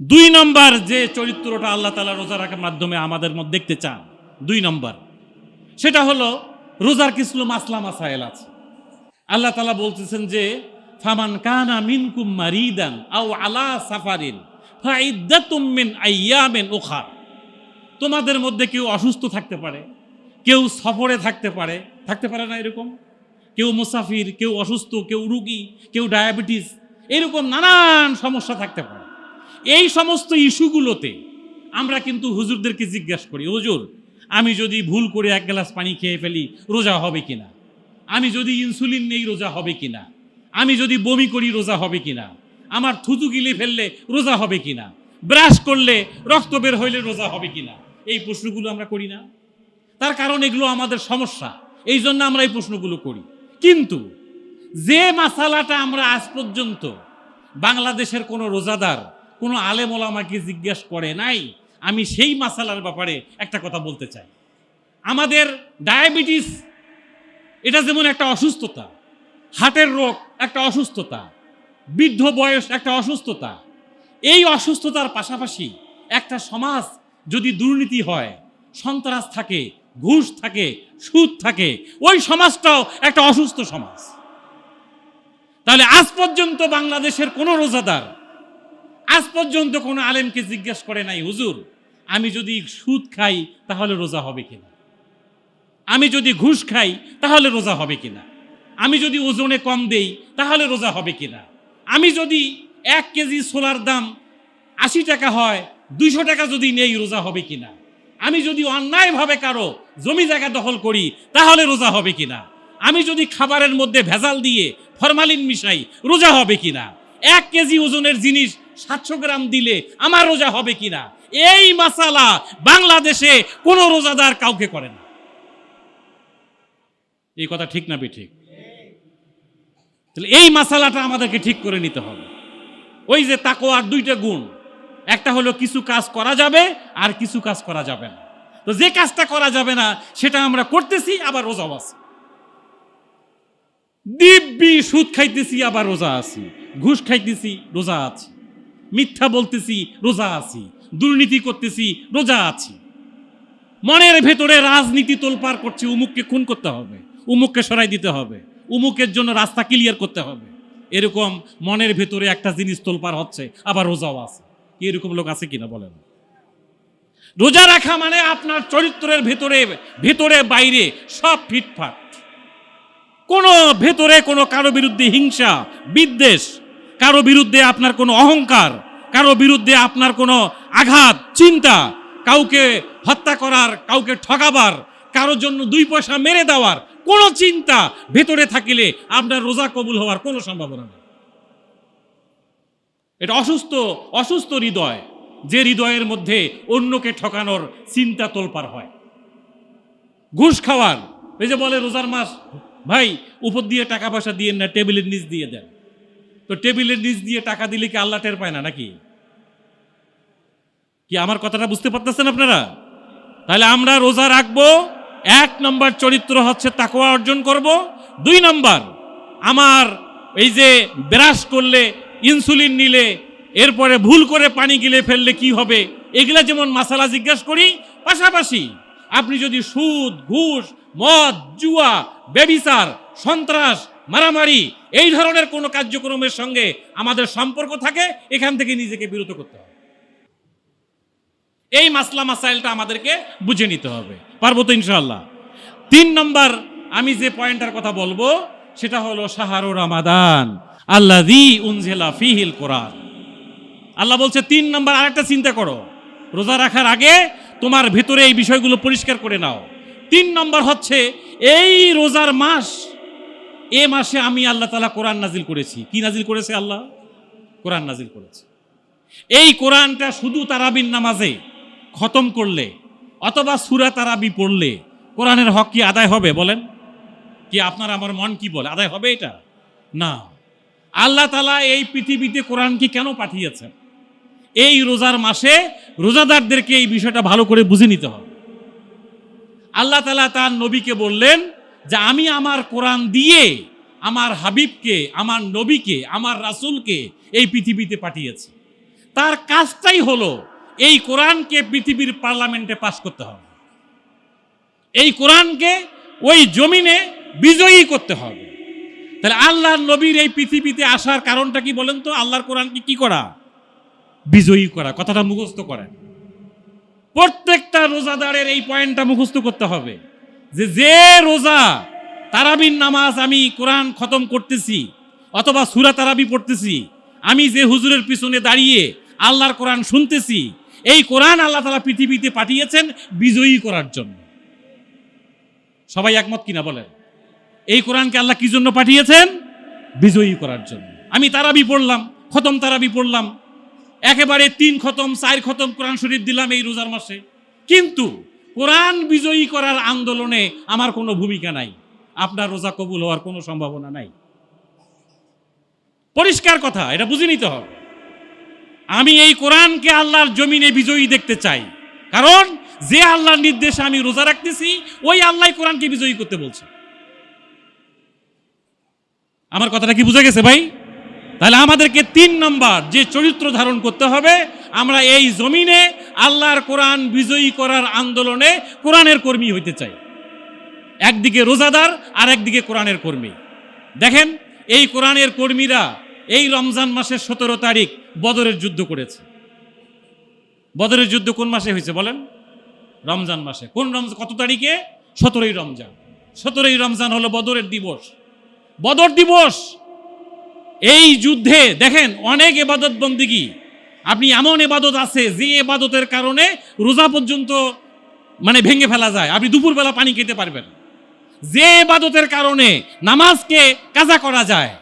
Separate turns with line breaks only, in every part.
দুই নম্বর যে চরিত্রটা আল্লাহ তালা রোজা রাখার মাধ্যমে আমাদের মধ্যে দেখতে চান, দুই নম্বর। সেটা হলো রোজার কিছু মাসলা মাসাইল আছে। আল্লাহ তালা বলতেছেন যে, ফামান কানা মিনকুম মারিদান আও আলা সাফারিন উখার। তোমাদের মধ্যে কেউ অসুস্থ থাকতে পারে, কেউ সফরে থাকতে পারে থাকতে পারে না এরকম? কেউ মুসাফির, কেউ অসুস্থ, কেউ রুগী, কেউ ডায়াবেটিস, এরকম নানান সমস্যা থাকতে পারে। এই সমস্ত ইস্যুগুলোতে আমরা কিন্তু হুজুরদেরকে জিজ্ঞাসা করি, হুজুর, আমি যদি ভুল করে এক গ্লাস পানি খেয়ে ফেলি, রোজা হবে কিনা? আমি যদি ইনসুলিন নেই, রোজা হবে কিনা? আমি যদি বমি করি, রোজা হবে কিনা? আমার থুতু গিলে ফেললে, রোজা হবে কিনা? ব্রাশ করলে, রক্ত বের হইলে রোজা হবে কিনা? এই প্রশ্নগুলো আমরা করি না। তার কারণ এগুলো আমাদের সমস্যা। এই জন্য আমরা এই প্রশ্নগুলো করি। কিন্তু যে মাসালাটা আমরা আজ পর্যন্ত বাংলাদেশের কোনো রোজাদার কোনো আলেম ওলামাকে জিজ্ঞাসা করে নাই, আমি সেই মাসালার ব্যাপারে একটা কথা বলতে চাই। আমাদের ডায়াবেটিস, এটা যেমন একটা অসুস্থতা, হার্টের রোগ একটা অসুস্থতা, বৃদ্ধ বয়স একটা অসুস্থতা, এই অসুস্থতার পাশাপাশি একটা সমাজ যদি দুর্নীতি হয়, সন্ত্রাস থাকে, ঘুষ থাকে, সুদ থাকে, ওই সমাজটাও একটা অসুস্থ সমাজ। তাহলে আজ পর্যন্ত বাংলাদেশের কোনো রোজাদার আজ পর্যন্ত কোনো আলেমকে জিজ্ঞেস করে নাই, হুজুর, আমি যদি সুদ খাই তাহলে রোজা হবে কিনা? আমি যদি ঘুষ খাই তাহলে রোজা হবে কিনা? আমি যদি ওজনে কম দেই তাহলে রোজা হবে কিনা? আমি যদি এক কেজি সোলার দাম আশি টাকা হয়, দুইশো টাকা যদি নেই, রোজা হবে কিনা? আমি যদি অন্যায়ভাবে কারও জমি জায়গা দখল করি, তাহলে রোজা হবে কিনা? আমি যদি খাবারের মধ্যে ভেজাল দিয়ে ফরমালিন মিশাই, রোজা হবে কিনা? এক কেজি ওজনের জিনিস সাতশো গ্রাম দিলে আমার রোজা হবে কিনা? এই মাসালা বাংলাদেশে কোনো রোজাদার কাউকে করে না। এই কথা ঠিক না ঠিক তাহলে এই মাসালাটা আমাদেরকে ঠিক করে নিতে হবে। ওই যে তাকো আর দুইটা গুণ। একটা হলো কিছু কাজ করা যাবে আর কিছু কাজ করা যাবে না। তো যে কাজটা করা যাবে না, সেটা আমরা করতেছি, আবার রোজাও আছি। দিব্যি সুদ খাইতেছি, আবার রোজা আছি। ঘুষ খাইতেছি, রোজা আছি। মিথ্যা বলতেছি, রোজা আছি। দুর্নীতি করতেছি, রোজা আছি। মনের ভেতরে রাজনীতি তোলপার করছে, উমুককে খুন করতে হবে, উমুককে সরাই দিতে হবে, উমুকের জন্য রাস্তা ক্লিয়ার করতে হবে। এরকম মনের ভেতরে একটা জিনিস তোলপার হচ্ছে, আবার রোজাও আছে। এরকম লোক আছে কিনা বলেন? রোজা রাখা মানে আপনার চরিত্রের ভেতরে ভেতরে, বাইরে সব ফিটফাট। কোনো ভেতরে কোনো কারও বিরুদ্ধে হিংসা, বিদ্বেষ কারও বিরুদ্ধে আপনার কোনো অহংকার, কারও বিরুদ্ধে আপনার কোনো আঘাত, চিন্তা, কাউকে হত্যা করার, কাউকে ঠকাবার কারোর জন্য দুই পয়সা মেরে দেওয়ার কোনো চিন্তা ভেতরে থাকিলে আপনার রোজা কবুল হওয়ার কোনো সম্ভাবনা নেই। এটা অসুস্থ অসুস্থ হৃদয়, যে হৃদয়ের মধ্যে অন্যকে ঠকানোর চিন্তা তোলপার হয়। ঘুষ খাওয়ার, এই যে বলে রোজার মাস, ভাই উপর দিয়ে টাকা পয়সা দিয়ে না, টেবিলের নিচ দিয়ে দেন। তো টেবিলের নিচ দিয়ে টাকা দিলে কি আল্লাহ টের পায় না নাকি? কি আমার কথাটা বুঝতে পারতেছেন আপনারা? তাহলে আমরা রোজা রাখব, এক নম্বর চরিত্র হচ্ছে তাকওয়া অর্জন করব, দুই নম্বর আমার এই যে ব্রাশ করলে, ইনসুলিন নিলে, এরপরে ভুল করে পানি গিলে ফেললে কি হবে? এগুলা যেমন মাসালা জিজ্ঞাসা করি, পাশাপাশি আপনি যদি সুদ, ঘুষ, মদ, জুয়া, বেবিচার, সন্ত্রাস মারামারি, এই ধরনের কোনো কার্যক্রমের সঙ্গে আমাদের সম্পর্ক থাকে, এখান থেকে নিজেকে বিরত করতে হবে। এই মাসলা মাসাইলটা আমাদেরকে বুঝে নিতে হবে। পারব তো ইনশাল্লাহ তিন নম্বর আমি যে পয়েন্টটার কথা বলব, সেটা হলো শাহরু রামাদান আল্লাহ দি উনজেলা ফিহিল কোরআন। আল্লাহ বলছে, তিন নম্বর আরেকটা চিন্তা করো। রোজা রাখার আগে তোমার ভেতরে এই বিষয়গুলো পরিষ্কার করে নাও। তিন নম্বর হচ্ছে, এই রোজার মাস এ মাসে আমি আল্লাহ তালা কোরআন নাজিল করেছি। কি নাজিল করেছে আল্লাহ? কোরআন নাজিল করেছে। এই কোরআনটা শুধু তারাবির নামাজে খতম করলে অথবা সুরা তারাবি পড়লে কোরআনের হক কি আদায় হবে বলেন? কি আপনার আমার মন কি বলে? আদায় হবে এটা? না। আল্লাহ তালা এই পৃথিবীতে কোরআন কি কেন পাঠিয়েছেন? এই রোজার মাসে রোজাদারদেরকে এই বিষয়টা ভালো করে বুঝে নিতে হবে। আল্লাহ তালা তার নবীকে বললেন যে আমি আমার কোরআন দিয়ে আমার হাবিবকে, আমার নবীকে, আমার রাসূলকে এই পৃথিবীতে পাঠিয়েছি। তার কাজটাই হলো এই কোরআনকে পৃথিবীর পার্লামেন্টে পাশ করতে হবে। এই কোরআনকে ওই জমিনে বিজয়ী করতে হবে। তাহলে আল্লাহর নবীর এই পৃথিবীতে আসার কারণটা কি বলেন তো? আল্লাহর কোরআনকে কি করা? বিজয়ী করা, কথাটা মুখস্থ করেন। প্রত্যেকটা রোজাদারের এই পয়েন্টটা মুখস্থ করতে হবে। যে যে রোজা তারাবির নামাজ আমি কোরআন খতম করতেছি, অথবা সুরা তারাবি পড়তেছি, আমি যে হুজুরের পিছনে দাঁড়িয়ে আল্লাহর কোরআন শুনতেছি, এই কোরআন আল্লাহ তালা পৃথিবীতে পাঠিয়েছেন বিজয়ী করার জন্য। সবাই একমত কিনা বলেন? এই কোরআনকে আল্লাহ কি জন্য পাঠিয়েছেন? বিজয়ী করার জন্য। আমি তারাবি পড়লাম, খতম তারাবি পড়লাম, একেবারে তিন খতম, চার খতম কোরআন শরীফ দিলাম এই রোজার মাসে। কিন্তু কোরআন বিজয়ী করার আন্দোলনে আমার কোনো ভূমিকা নাই। আপনার রোজা কবুল হওয়ার কোনো সম্ভাবনা নাই। পরিষ্কার কথা, এটা বুঝে নিতে হবে। আমি এই কোরআনকে আল্লাহর জমিনে বিজয়ী দেখতে চাই। কারণ যে আল্লাহর নির্দেশে আমি রোজা রাখতেছি, ওই আল্লাহ কোরআনকে বিজয়ী করতে বলছে। আমার কথাটা কি বুঝে গেছে ভাই? তাহলে আমাদেরকে তিন নম্বর যে চরিত্র ধারণ করতে হবে, আমরা এই জমিনে আল্লাহর কোরআন বিজয়ী করার আন্দোলনে কোরআনের কর্মী হইতে চাই। একদিকে রোজাদার আর একদিকে কোরআনের কর্মী। দেখেন, এই কোরআনের কর্মীরা এই রমজান মাসের সতেরো তারিখ বদরের যুদ্ধ করেছে। বদরের যুদ্ধ কোন মাসে হয়েছে বলেন? রমজান মাসে। কোন রমজান কত তারিখে? সতেরোই রমজান। সতেরোই রমজান হলো বদরের দিবস। বদর দিবস! এই যুদ্ধে দেখেন, অনেক এবাদত বন্দিগি আপনি এমন এবাদত আছে যে এবাদতের কারণে রোজা পর্যন্ত মানে ভেঙে ফেলা যায়। আপনি দুপুরবেলা পানি খেতে পারবেন। যে এবাদতের কারণে নামাজকে কাজা করা যায়,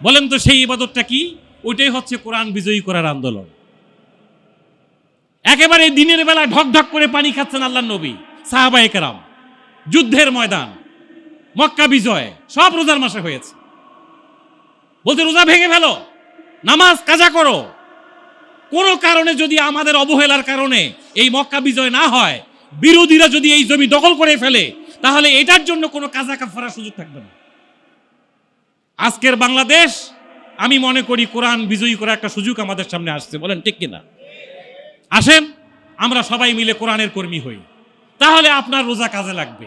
বলেন তো সেই ইবাদতটা কি? ওইটাই হচ্ছে কোরআন বিজয়ী করার আন্দোলন। একেবারে দিনের বেলা ঢক ঢক করে পানি খাচ্ছেন আল্লাহ নবী, সাহাবায়ে কেরাম। যুদ্ধের ময়দান, মক্কা বিজয়, সব রোজার মাসে হয়েছে। বলতে রোজা ভেঙে ফেলো, নামাজ কাজা করো। কোনো কারণে যদি আমাদের অবহেলার কারণে এই মক্কা বিজয় না হয়, বিরোধীরা যদি এই জমি দখল করে ফেলে, তাহলে এটার জন্য কোনো কাজা কাফারার সুযোগ থাকবে না। আজকের বাংলাদেশ, আমি মনে করি কোরআন বিজয়ী করার একটা সুযোগ আমাদের সামনে আসছে, বলেন ঠিক কিনা? আসেন, আমরা সবাই মিলে কোরআনের কর্মী হই। তাহলে আপনার রোজা কাজে লাগবে।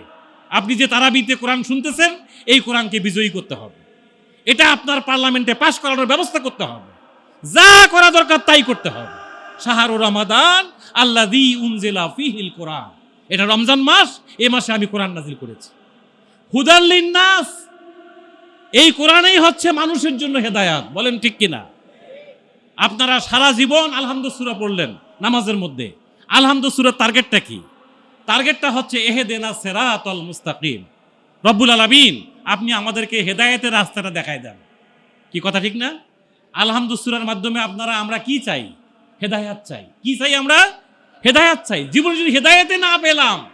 আপনি যে তারাবিতে কোরআন শুনতেছেন, এই কোরআনকে বিজয়ী করতে হবে। এটা আপনার পার্লামেন্টে পাশ করানোর ব্যবস্থা করতে হবে। যা করা দরকার তাই করতে হবে। শাহরু রমাদান আল্লাহ দি উনজেলা ফিহিল কোরআন। এটা রমজান মাস, এ মাসে আমি কোরআন নাজিল করেছি। হুদাল্লিন নাস এই কোরআনেই হচ্ছে মানুষের জন্য হেদায়াত, বলেন ঠিক কিনা? আপনারা সারা জীবন আলহামদুসুরা পড়লেন নামাজের মধ্যে। আলহামদুসুরার টার্গেটটা কি? টার্গেটটা হচ্ছে এহে দেনা সেরাতল মুস্তাকিম। রব্বুল আলমিন, আপনি আমাদেরকে হেদায়েতের রাস্তাটা দেখায় দেন। কি কথা ঠিক না? আলহামদুসুরার মাধ্যমে আপনারা, আমরা কি চাই? হেদায়াত চাই। কি চাই আমরা? হেদায়াত চাই। জীবনে যদি হেদায়েতে না পেলাম,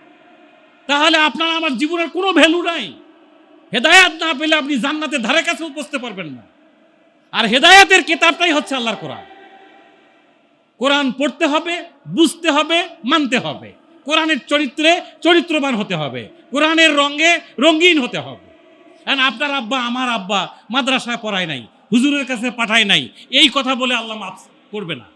তাহলে আপনার আমার জীবনের কোনো ভ্যালু নাই। হেদায়াত না পেলে আপনি জান্নাতের ধারে কাছেও পৌঁছতে পারবেন না। আর হেদায়াতের কেতাবটাই হচ্ছে আল্লাহর কোরআন। কোরআন পড়তে হবে, বুঝতে হবে, মানতে হবে। কোরআনের চরিত্রে চরিত্রবান হতে হবে। কোরআনের রঙে রঙিন হতে হবে। কারণ আপনার আব্বা, আমার আব্বা মাদ্রাসায় পড়ায় নাই। হুজুরের কাছে পাঠায় নাই। এই কথা বলে আল্লাহ মাফ করবে না।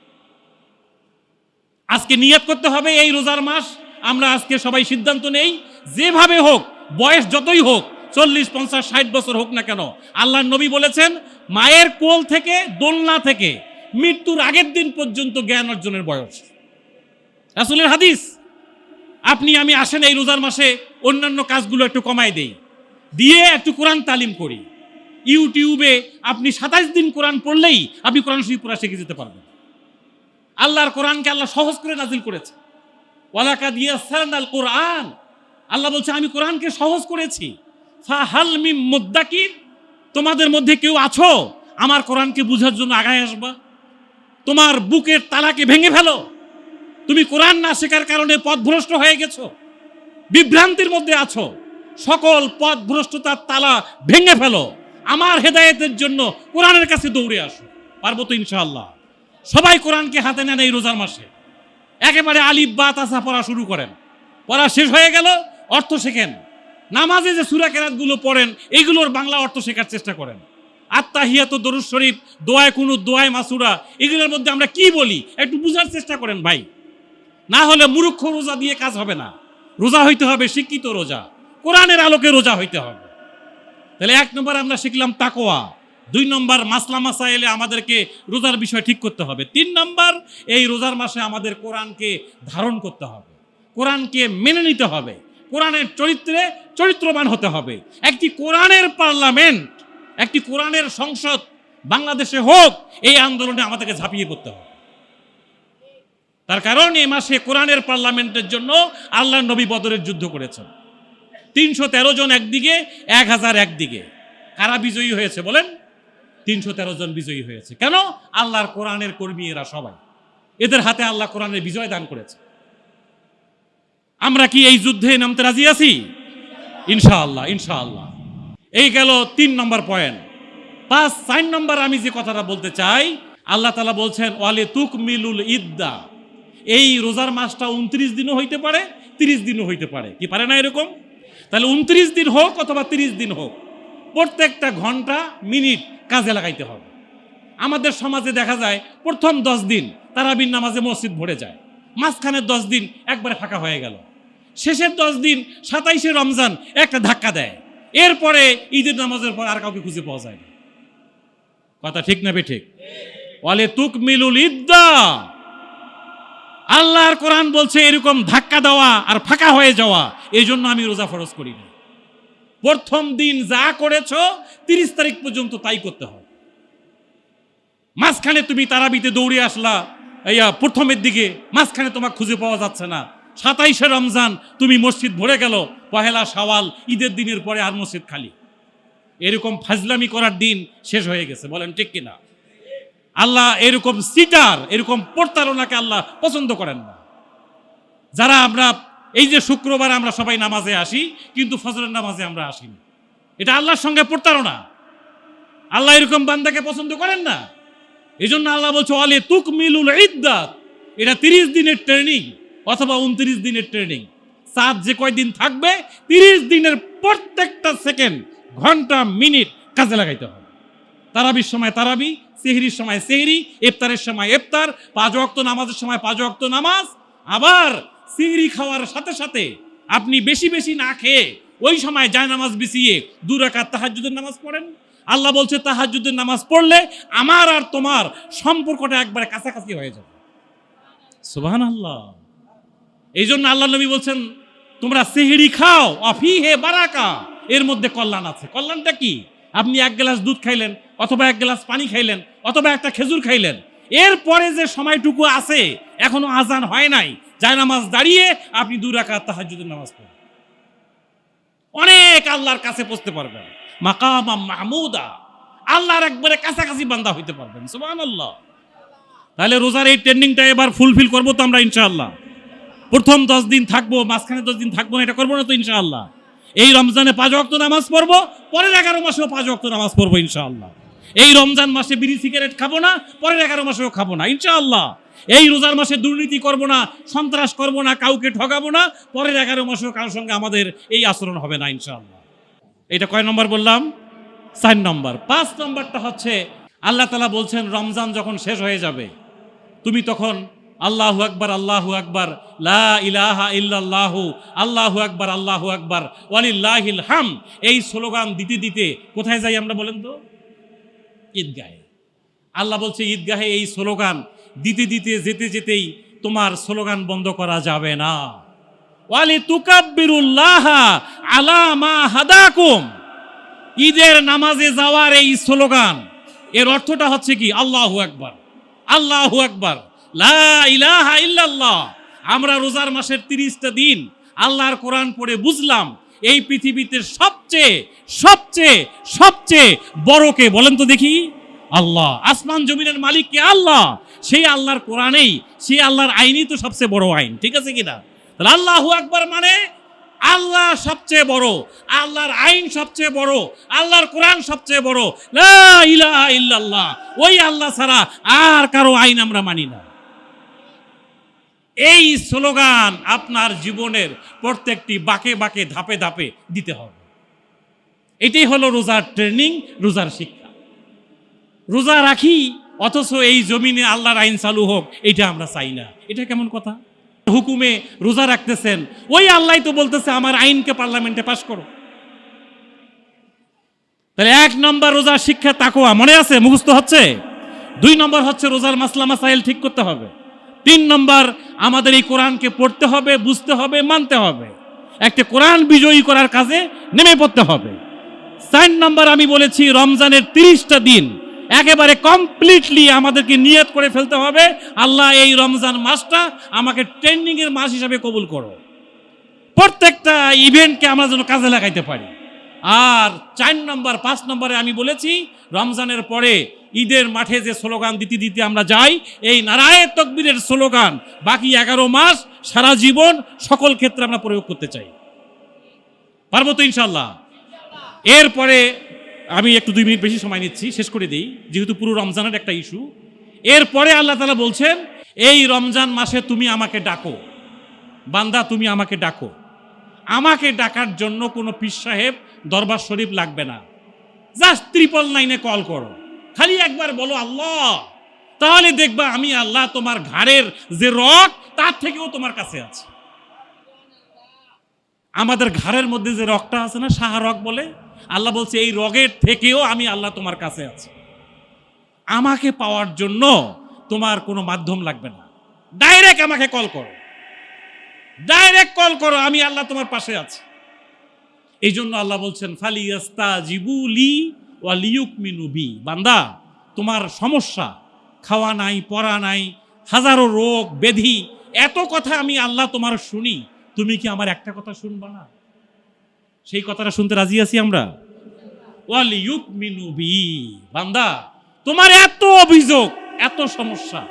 আজকে নিয়াত করতে হবে এই রোজার মাস। আমরা আজকে সবাই সিদ্ধান্ত নেই। যেভাবে হোক, বয়স যতই হোক, চল্লিশ, পঞ্চাশ, ষাট বছর হোক না কেন আল্লাহ নবী বলেছেন, মায়ের কোল থেকে দোলনা থেকে মৃত্যুর আগের দিন পর্যন্ত জ্ঞান অর্জনের বয়স। রাসুলের হাদিস, আপনি আমি আসেন এই রোজার মাসে অন্যান্য কাজগুলো একটু কমাই দেই। দিয়ে একটু কোরআন তালিম করি। ইউটিউবে আপনি সাতাইশ দিন কোরআন পড়লেই আপনি কোরআন শরীফ পড়া শিখে যেতে পারবেন। আল্লাহর কোরআনকে আল্লাহ সহজ করে নাজিল করেছে। ওয়ালাকা দিয়ে সারাল কোরআন আল্লাহ বলছে, আমি কোরআনকে সহজ করেছি। ফাহাল মিম মুদ্দাকির তোমাদের মধ্যে কেউ আছো? আমার কোরআনকে বুঝার জন্য আগায় আসবা। তোমার বুকের তালাকে ভেঙে ফেলো। তুমি কোরআন না শেখার কারণে পথভ্রষ্ট হয়ে গেছো। বিভ্রান্তির মধ্যে আছো। সকল পথভ্রষ্টতার তালা ভেঙে ফেলো। আমার হেদায়েতের জন্য কোরআনের কাছে দৌড়ে আসো। পারব তো ইনশাআল্লাহ। সবাই কোরআনকে হাতে নেন এই রোজার মাসে। একেবারে আলিফ বা তাসা পড়া শুরু করেন। পড়া শেষ হয়ে গেল, অর্থ শেখেন। নামাজে যে সুরা কেরাতগুলো পড়েন এইগুলোর বাংলা অর্থ শেখার চেষ্টা করেন। আত্মাহিয়াত দরুদ শরীফ দোয়ায় কোনো দোয়ায় মাসুরা, এগুলোর মধ্যে আমরা কি বলি, একটু বুঝার চেষ্টা করেন ভাই। না হলে মূর্খ রোজা দিয়ে কাজ হবে না। রোজা হইতে হবে শিক্ষিত রোজা। কোরআনের আলোকে রোজা হইতে হবে। তাহলে এক নম্বর আমরা শিখলাম তাকোয়া দুই নম্বর মাসলা মাসা এলে আমাদেরকে রোজার বিষয় ঠিক করতে হবে, তিন নম্বর এই রোজার মাসে আমাদের কোরআনকে ধারণ করতে হবে, কোরআনকে মেনে নিতে হবে, কোরআনের চরিত্রে চরিত্রবান হতে হবে, একটি কোরআনের পার্লামেন্ট, একটি কোরআনের সংসদ বাংলাদেশে হোক, এই আন্দোলনে আমাদেরকে ঝাঁপিয়ে পড়তে হবে। তার কারণ এই মাসে কোরআনের পার্লামেন্টের জন্য আল্লাহ নবী বদরের যুদ্ধ করেছেন। তিনশো তেরো জন একদিকে, এক হাজার একদিকে। কারা বিজয়ী হয়েছে বলেন? তিনশো তেরো জন বিজয়ী হয়েছে। কেন? আল্লাহর কোরআনের কর্মী এরা সবাই। এদের হাতে আল্লাহ কোরআনের বিজয় দান করেছে। আমরা কি এই যুদ্ধে নামতে রাজি আছি? ইনশাআল্লাহ ইনশাআল্লাহ। এই গেল তিন নম্বর পয়েন্ট। পাঁচ, চার নম্বর আমি যে কথাটা বলতে চাই, আল্লাহ তালা বলছেন, ওয়ালে তুক মিলুল ইদ্দা। এই রোজার মাসটা উনত্রিশ দিনও হইতে পারে, তিরিশ দিনও হইতে পারে। কি পারে না এরকম? তাহলে উনত্রিশ দিন হোক অথবা তিরিশ দিন হোক, প্রত্যেকটা ঘণ্টা, মিনিট কাজে লাগাইতে হবে। আমাদের সমাজে দেখা যায়, প্রথম দশ দিন তারাবির নামাজে মসজিদ ভরে যায়। মাঝখানের দশ দিন একবারে ফাঁকা হয়ে গেল। শেষের দশ দিন সাতাইশে রমজান একটা ধাক্কা দেয়। এরপরে ঈদের নামাজের পর আর কাউকে খুঁজে পাওয়া যায় না। কথা ঠিক না বে ঠিক? ওয়ালে তুক মিলুল ইদ্দা। আল্লাহর কোরআন বলছে এরকম ধাক্কা দেওয়া আর ফাঁকা হয়ে যাওয়া এই জন্য আমি রোজা ফরজ করি না। প্রথম দিন যা করেছ, তিরিশ তারিখ পর্যন্ত তাই করতে হবে। মাঝখানে তুমি তারাবিতে দৌড়ে আসলা, ইয়া প্রথমের দিকে, মাঝখানে তোমার খুঁজে পাওয়া যাচ্ছে না। সাতাইশে রমজান, তুমি মসজিদ ভরে গেল, পহেলা সওয়াল ঈদের দিনের পরে আর মসজিদ খালি। এরকম ফাজলামি করার দিন শেষ হয়ে গেছে, বলেন ঠিক কিনা? আল্লাহ এরকম সিটার, এরকম প্রতারণাকে আল্লাহ পছন্দ করেন না। যারা আমরা, এই যে শুক্রবার আমরা সবাই নামাজে আসি, কিন্তু ফজরের নামাজে আমরা আসি এটা আল্লাহর সঙ্গে প্রতারণা। আল্লাহ এরকম বান্দাকে পছন্দ করেন না। এই জন্য আল্লাহ বলছে অলে তুক মিলুল ইদ্দাত এটা তিরিশ দিনের ট্রেনিং অথবা উনত্রিশ দিনের ট্রেনিং। চাঁদ যে কয়দিন থাকবে, তিরিশ দিনের প্রত্যেকটা সেকেন্ড, ঘণ্টা, মিনিট কাজে লাগাইতে হবে। তারাবির সময় তারাবি সেহরির সময় সেহরি, ইফতারের সময় ইফতার, পাঁচ ওয়াক্ত নামাজের সময় পাঁচ ওয়াক্ত নামাজ। আবার সিহরি খাওয়ার সাথে সাথে আপনি বেশি বেশি না খেয়ে ওই সময় যায় নামাজ বিছিয়ে দু রাকাত তাহাজ্জুদের নামাজ পড়েন। আল্লাহ বলছে, তাহাজ্জুদের নামাজ পড়লে আমার আর তোমার সম্পর্কটা একবারে কাছাকাছি হয়ে যাবে। সুবহান আল্লাহ এই জন্য আল্লাহ নবী বলছেন, তোমরা সেহরি খাও অফি হে বারাকা। এর মধ্যে কল্যাণ আছে। কল্যাণটা কি? আপনি এক গ্লাস দুধ খাইলেন অথবা এক গ্লাস পানি খাইলেন, অথবা একটা খেজুর খাইলেন। এরপরে যে সময়টুকু আছে, এখনও আজান হয় নাই, যায় নামাজ দাঁড়িয়ে আপনি দু রাকাত তাহাজ্জুদের নামাজ পড়েন। অনেক আল্লাহর কাছে পৌঁছতে পারবেন। মাকামা মাহমুদা, আল্লাহর একবারে কাছাকাছি বান্দা হইতে পারবেন, সুবহানাল্লাহ। তাহলে রোজার এই ট্রেন্ডিংটা এবার ফুলফিল করব তো আমরা, ইনশাআল্লাহ। প্রথম দশ দিন থাকব, মাঝখানে দশ দিন থাকব না, এটা করব না তো, ইনশাআল্লাহ। এই রমজানে পাঁচ অক্ত নামাজ পড়ব, পরের এগারো মাসেও পাঁচ অক্ত নামাজ পড়ব, ইনশাআল্লাহ। এই রমজান মাসে বিড়ি, সিগারেট খাব না, পরের এগারো মাসেও খাব না, ইনশাআল্লাহ। এই রোজার মাসে দুর্নীতি করব না, সন্ত্রাস করব না, কাউকে ঠকাবো না, পরের এগারো মাসেও কারোর সঙ্গে আমাদের এই আচরণ হবে না, ইনশাআল্লাহ। এটা কয় নম্বর বললাম? চার নম্বর। পাঁচ নম্বরটা হচ্ছে, আল্লাহ তালা বলছেন, রমজান যখন শেষ হয়ে যাবে, তুমি তখন আল্লাহু আকবার আল্লাহু আকবার, লা ইলাহা ইল্লাল্লাহু, আল্লাহু আকবার আল্লাহু আকবার, ওয়ালিল্লাহিল হাম এই স্লোগান দিতে দিতে কোথায় যাই আমরা বলেন তো? ঈদগাহে। আল্লাহ বলছে, ঈদগাহে এই স্লোগান, দিতে দিতে যেতে যেতেই তোমার স্লোগান বন্ধ করা যাবে না। ওয়ালি তুকাব্বিরুল্লাহ আলা মা হাদাকুম। ঈদের নামাজে যাওয়ার এই স্লোগান, এর অর্থটা হচ্ছে কি? আল্লাহু আকবার আল্লাহু আকবার। লা ইলাহা ইল্লাল্লাহ। আমরা রোজার মাসের তিরিশটা দিন আল্লাহর কোরআন পড়ে বুঝলাম এই পৃথিবীতে সবচেয়ে সবচেয়ে সবচেয়ে বড়কে বলেন তো দেখি? আল্লাহ। আসমান জমিনের মালিক কে? আল্লাহ। সেই আল্লাহর কোরআনেই, সেই আল্লাহর আইনই তো সবচেয়ে বড় আইন। ঠিক আছে কিনা? তাহলে আল্লাহু আকবার মানে আল্লাহ সবচেয়ে বড়, আল্লাহর আইন সবচেয়ে বড়, আল্লাহর কোরআন সবচেয়ে বড়। লা ইলাহা ইল্লাল্লাহ। ওই আল্লাহ ছাড়া আর কারও আইন আমরা মানি না। এই স্লোগান আপনার জীবনের প্রত্যেকটি বাঁকে বাঁকে ধাপে ধাপে দিতে হবে। এটাই হলো রোজার ট্রেনিং, রোজার শিক্ষা। রোজা রাখি, অথচ এই জমিনে আল্লাহর আইন চালু হোক, এটা আমরা চাই না। এটা কেমন কথা? হুকুমে রোজা রাখতেছেন, ওই আল্লাহ তো বলতেছে, আমার আইনকে পার্লামেন্টে পাশ করো। তাহলে এক নম্বর রোজার শিক্ষা তাকোয়া মনে আছে? মুখস্থ হচ্ছে? দুই নম্বর হচ্ছে রোজার মাসলা মাসাইল ঠিক করতে হবে। তিন নম্বর, আমাদের এই কোরআনকে পড়তে হবে, বুঝতে হবে, মানতে হবে। একটা কোরআন বিজয়ী করার কাজে নেমে পড়তে হবে। চার নম্বর, আমি বলেছি, রমজানের তিরিশটা দিন একেবারে কমপ্লিটলি আমাদেরকে নিয়ত করে ফেলতে হবে। আল্লাহ এই রমজান মাসটা আমাকে ট্রেন্ডিং এর মাস হিসাবে কবুল করো। প্রত্যেকটা ইভেন্টকে আমরা যেন কাজে লাগাইতে পারি। আর চার নম্বর, পাঁচ নম্বরে আমি বলেছি, রমজানের পরে ঈদের মাঠে যে স্লোগান দিতে দিতে আমরা যাই, এই নারায় তকবীরের স্লোগান, বাকি এগারো মাস সারা জীবন সকল ক্ষেত্রে আমরা প্রয়োগ করতে চাই। পারব তো ইনশাল্লাহ এরপরে আমি একটু দুই মিনিট বেশি সময় নিচ্ছি, শেষ করে দিই, যেহেতু পুরো রমজানের একটা ইস্যু। এরপরে আল্লাহ তালা বলছেন, এই রমজান মাসে তুমি আমাকে ডাকো। বান্দা, তুমি আমাকে ডাকো। আমাকে ডাকার জন্য কোনো পীর সাহেব দরবার শরীফ লাগবে না। জাস্ট ত্রিপল নাইনে কল করো। খালি একবার বলো, আল্লাহ, তাহলে দেখবা আমি আল্লাহ তোমার ঘাড়ের যে রক, তার থেকেও তোমার কাছে আছে। আমাদের ঘাড়ের মধ্যে যে রকটা আছে না সাহা রক বলে, আল্লাহ বলছে, এই রগের থেকেও আমি আল্লাহ তোমার কাছে আছি। আমাকে পাওয়ার জন্য তোমার কোনো মাধ্যম লাগবে না। ডাইরেক্ট আমাকে কল করো। ডাইরেক্ট কল করো, আমি আল্লাহ তোমার পাশে আছি। এই জন্য আল্লাহ বলছেন ফালিয়াস্তা জিবুলি ওয়া লিউক মিনুবি বান্দা, তোমার সমস্যা, খাওয়া নাই, পড়া নাই, হাজারো রোগ, ব্যাধি, এত কথা আমি আল্লাহ তোমার শুনি, তুমি কি আমার একটা কথা শুনবা না? সেই কথাটা শুনতে রাজি আছি আমরা? ওয়াল ইউক মিনুবি বান্দা, তোমার এত অভিযোগ, এত সমস্যা,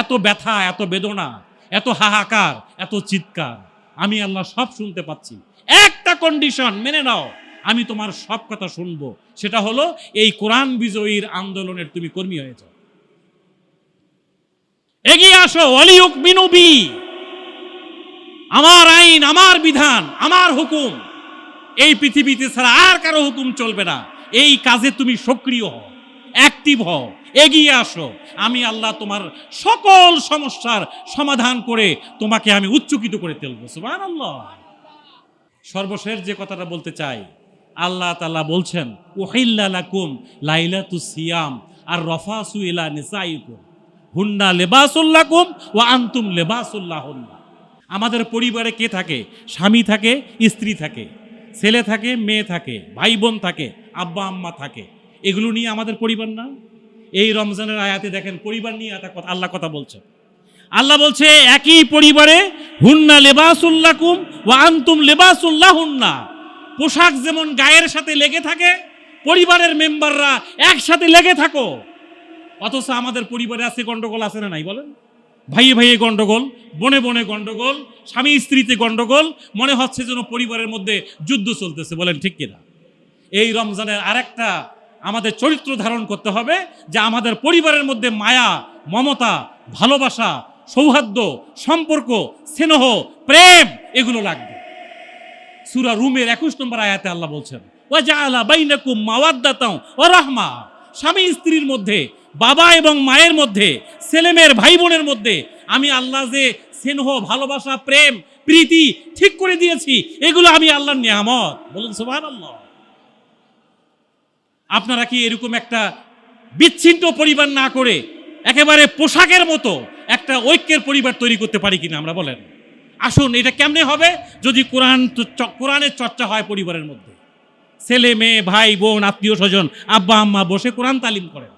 এত ব্যথা, এত বেদনা এত হাহাকার, এত চিৎকার। আমি আল্লাহ সব শুনতে পাচ্ছি। একটা কন্ডিশন মেনে নাও, আমি তোমার সব কথা শুনব। সেটা হলো, এই কোরআন বিজয়ীর আন্দোলনের তুমি কর্মী হয়ে যাও এগিয়ে আসো অলিউক মিনুবি আমার আইন, আমার বিধান, আমার হুকুম। এই পৃথিবীতে ছাড়া আর কারও হুকুম চলবে না। এই কাজে তুমি সক্রিয় হও। অ্যাক্টিভ হও, এগিয়ে আসো। আমি আল্লাহ তোমার সকল সমস্যার সমাধান করে তোমাকে আমি উচ্চকিত করে তুলব। সুবাহ আল্লাহ সর্বশেষ যে কথাটা বলতে চাই, আল্লাহ তালা বলছেন ওহিল্লাকুম লাইলাতু সিয়াম আর রফাসু ইলা নিসাইকুম। হুন্না লেবাসুল্লাকুম ও আন্তুম লেবাসুল্লাহ আমাদের পরিবারে কে থাকে? স্বামী থাকে, স্ত্রী থাকে, ছেলে থাকে, মেয়ে থাকে ভাই বোন থাকে আব্বা আম্মা থাকে। এগুলো নিয়ে আমাদের পরিবার না। এই রমজানের আয়াতে দেখেন, পরিবার নিয়ে আল্লাহ কথা বলছে। আল্লাহ বলছে, একই পরিবারে হুন্না লেবাসুল্লাকুম ও আন্তুম লেবাসুল্লাহ হুন্না পোশাক যেমন গায়ের সাথে লেগে থাকে, পরিবারের মেম্বাররা একসাথে লেগে থাকো। অথচ আমাদের পরিবারে আছে গন্ডগোল, আছে না নাই বলেন? ভাইয়ে ভাইয়ে গন্ডগোল, বনে বনে গন্ডগোল, স্বামী স্ত্রীতে গন্ডগোল, মনে হচ্ছে যেন পরিবারের মধ্যে যুদ্ধ চলতেছে, বলেন ঠিক কিনা? এই রমজানের আরেকটা আমাদের চরিত্র ধারণ করতে হবে যে আমাদের পরিবারের মধ্যে মায়া, মমতা, ভালোবাসা, সৌহার্দ্য, সম্পর্ক, স্নেহ, প্রেম এগুলো লাগবে। সুরা রুমের একুশ নম্বর আয়াতে আল্লাহ বলছেন রাহমা। স্বামী স্ত্রীর মধ্যে, বাবা এবং মায়ের মধ্যে ছেলেমেয়ের ভাই বোনের মধ্যে, আমি আল্লাহ যে স্নেহ, ভালোবাসা, প্রেম, প্রীতি ঠিক করে দিয়েছি, এগুলো আমি আল্লাহর নিয়ামত। বলুন সুবহানাল্লাহ। আপনারা কি এরকম একটা বিচ্ছিন্ন পরিবার না করে একেবারে পোশাকের মতো একটা ঐক্যের পরিবার তৈরি করতে পারি কিনা আমরা বলেন। আসুন, এটা কেমনে হবে? যদি কোরআন কোরআনের চর্চা হয় পরিবারের মধ্যে। ছেলে, মেয়ে, ভাই, বোন, আত্মীয়, স্বজন, আব্বা, আম্মা বসে কোরআন তালিম করেন।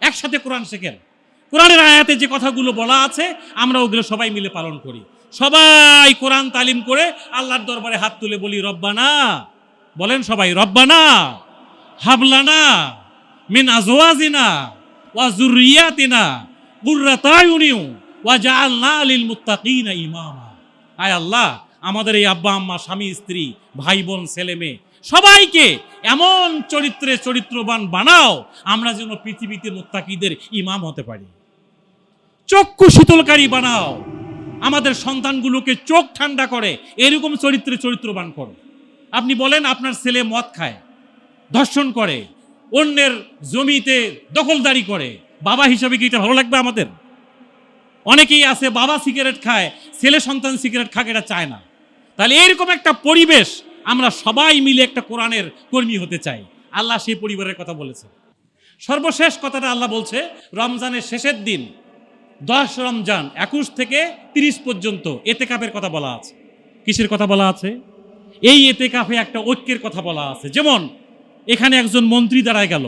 একসাথে কোরআন শেখেন। কোরআনের আয়াতে যে কথাগুলো বলা আছে, আমরা ওগুলো সবাই মিলে পালন করি। সবাই কোরআন তালিম করে আল্লাহর দরবারে হাত তুলে বলি, রব্বানা। বলেন সবাই, রব্বানা। হাবলানা মিন আজওয়াজিনা ওয়া যুররিয়াতিনা কুররাতা ওয়া জাআলনা লিল মুত্তাকিনা ইমামা। আয় আল্লাহ, আমাদের এই আব্বা আম্মা, স্বামী, স্ত্রী, ভাই, বোন, ছেলে, মেয়ে, সবাইকে এমন চরিত্রে চরিত্রবান বানাও, আমরা যেন পৃথিবীতে মুত্তাকিদের ইমাম হতে পারি। চক্ষু শীতলকারী বানাও, আমাদের সন্তানগুলোকে চোখ ঠান্ডা করে, এরকম চরিত্রে চরিত্রবান করো। আপনি বলেন, আপনার ছেলে মদ খায়। ধর্ষণ করে, অন্যের জমিতে দখলদারি করে। বাবা হিসাবে কি এটা ভালো লাগবে আমাদের? অনেকেই আছে, বাবা সিগারেট খায়, ছেলে সন্তান সিগারেট খাক, এটা চায় না। তাহলে এরকম একটা পরিবেশ আমরা সবাই মিলে একটা কোরআনের কর্মী হতে চাই। আল্লাহ সেই পরিবারের কথা বলেছে সর্বশেষ কথাটা আল্লাহ বলছে, রমজানের শেষের দিন, দশ রমজান, একুশ থেকে তিরিশ পর্যন্ত এতে এতেকাপের কথা বলা আছে। কিসের কথা বলা আছে? এই এতে এতেকাফে একটা ঐক্যের কথা বলা আছে। যেমন এখানে একজন মন্ত্রী দাঁড়ায় গেল।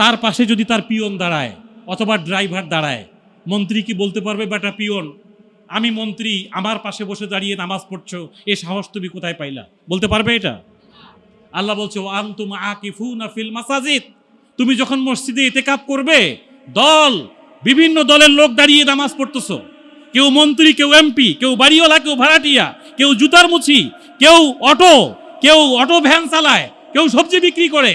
তার পাশে যদি তার পিয়ন দাঁড়ায়, অথবা ড্রাইভার দাঁড়ায়, মন্ত্রী কি বলতে পারবে, বেটা পিয়ন, আমি মন্ত্রী, আমার পাশে বসে দাঁড়িয়ে নামাজ পড়ছো, এ সাহস তুমি কোথায় পাইলা? বলতে পারবে এটা? আল্লাহ বলছে আন্তুম আকিফুনা ফিল মাসাজিদ। তুমি যখন মসজিদে ইতেকাপ করবে, দল, বিভিন্ন দলের লোক দাঁড়িয়ে নামাজ পড়তেছো। কেউ মন্ত্রী, কেউ এমপি, কেউ বাড়িওয়ালা, কেউ ভাড়াটিয়া, কেউ জুতার মুছি, কেউ অটো কেউ অটো ভ্যান চালায় কেউ সবজি বিক্রি করে।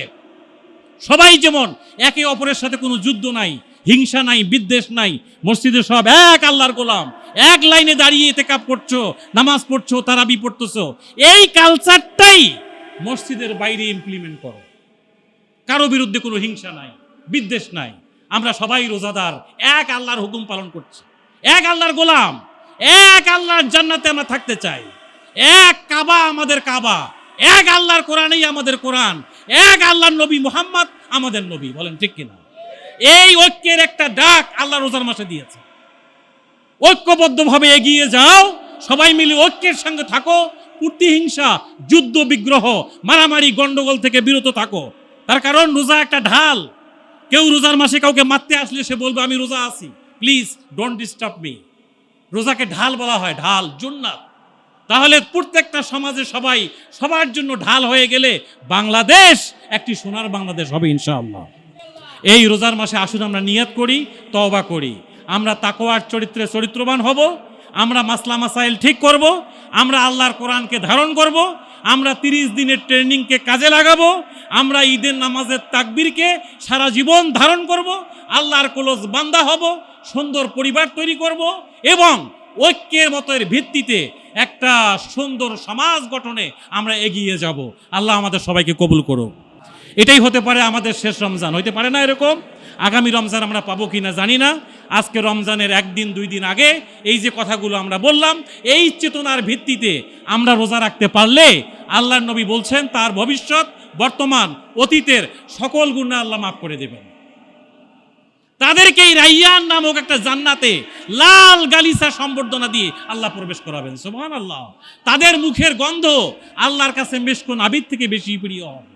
সবাই যেমন একে অপরের সাথে কোনো যুদ্ধ নাই, হিংসা নাই, বিদ্বেষ নাই মসজিদে সব এক আল্লাহর গোলাম। এক লাইনে দাঁড়িয়ে এতে কাপ করছ, নামাজ পড়ছো, তারাবি পড়তেছো। এই কালচারটাই মসজিদের বাইরে ইমপ্লিমেন্ট করো। কারও বিরুদ্ধে কোনো হিংসা নাই, বিদ্বেষ নাই। আমরা সবাই রোজাদার, এক আল্লাহর হুকুম পালন করছি। এক আল্লাহর গোলাম, এক আল্লাহর জান্নাতে আমরা থাকতে চাই। এক কাবা আমাদের কাবা। এক আল্লাহর কোরআনই আমাদের কোরআন। এক আল্লাহর নবী মুহাম্মদ আমাদের নবী, বলেন ঠিক কিনা? এই ঐক্যের একটা ডাক আল্লাহ রোজার মাসে দিয়েছে। ঐক্যবদ্ধভাবে এগিয়ে যাও, সবাই মিলে ঐক্যের সঙ্গে থাকো প্রতিহিংসা যুদ্ধ, বিগ্রহ, মারামারি, গন্ডগোল থেকে বিরত থাকো। তার কারণ রোজা একটা ঢাল। কেউ রোজার মাসে কাউকে মারতে আসলে সে বলবে, আমি রোজা আছি। প্লিজ ডোন্ট ডিস্টার্ব মি রোজাকে ঢাল বলা হয়, ঢাল, জুন্নাত। তাহলে প্রত্যেকটা সমাজে সবাই সবার জন্য ঢাল হয়ে গেলে বাংলাদেশ একটি সোনার বাংলাদেশ হবে ইনশাআল্লাহ। এই রোজার মাসে আসুন, আমরা নিয়াত করি, তওবা করি। আমরা তাকোয়ার চরিত্রে চরিত্রবান হব, আমরা মাসলা মাসাইল ঠিক করব, আমরা আল্লাহর কোরআনকে ধারণ করব, আমরা তিরিশ দিনের ট্রেনিংকে কাজে লাগাবো, আমরা ঈদের নামাজের তাকবীরকে সারা জীবন ধারণ করব, আল্লাহর কলস বান্দা হব, সুন্দর পরিবার তৈরি করব এবং ঐক্যের মতের ভিত্তিতে একটা সুন্দর সমাজ গঠনে আমরা এগিয়ে যাব। আল্লাহ আমাদের সবাইকে কবুল করো এটাই হতে পারে আমাদের শেষ রমজান। হইতে পারে না এরকম? আগামী রমজান আমরা পাবো কি না জানি না। আজকে রমজানের একদিন, দুই দিন আগে এই যে কথাগুলো আমরা বললাম, এই চেতনার ভিত্তিতে আমরা রোজা রাখতে পারলে আল্লাহর নবী বলছেন, তার ভবিষ্যৎ বর্তমান অতীতের সকল গুণা আল্লাহ মাফ করে দেবেন। তাদেরকে এই রাইয়ান নামক একটা জান্নাতে লাল গালিসা সম্বর্ধনা দিয়ে আল্লাহ প্রবেশ করাবেন। সুবহান আল্লাহ তাদের মুখের গন্ধ আল্লাহর কাছে মেশকুন আবিদ থেকে বেশি প্রিয়। হবে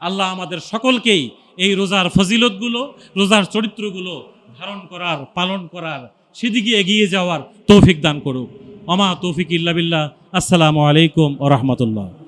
আল্লাহ আমাদের সকলকেই এই রোজার ফজিলতগুলো, রোজার চরিত্রগুলো ধারণ করার, পালন করার, সেদিকে এগিয়ে যাওয়ার তৌফিক দান করুক। অমা তৌফিক ইল্লা বিল্লাহ। আসসালামু আলাইকুম ও রহমতুল্লাহ।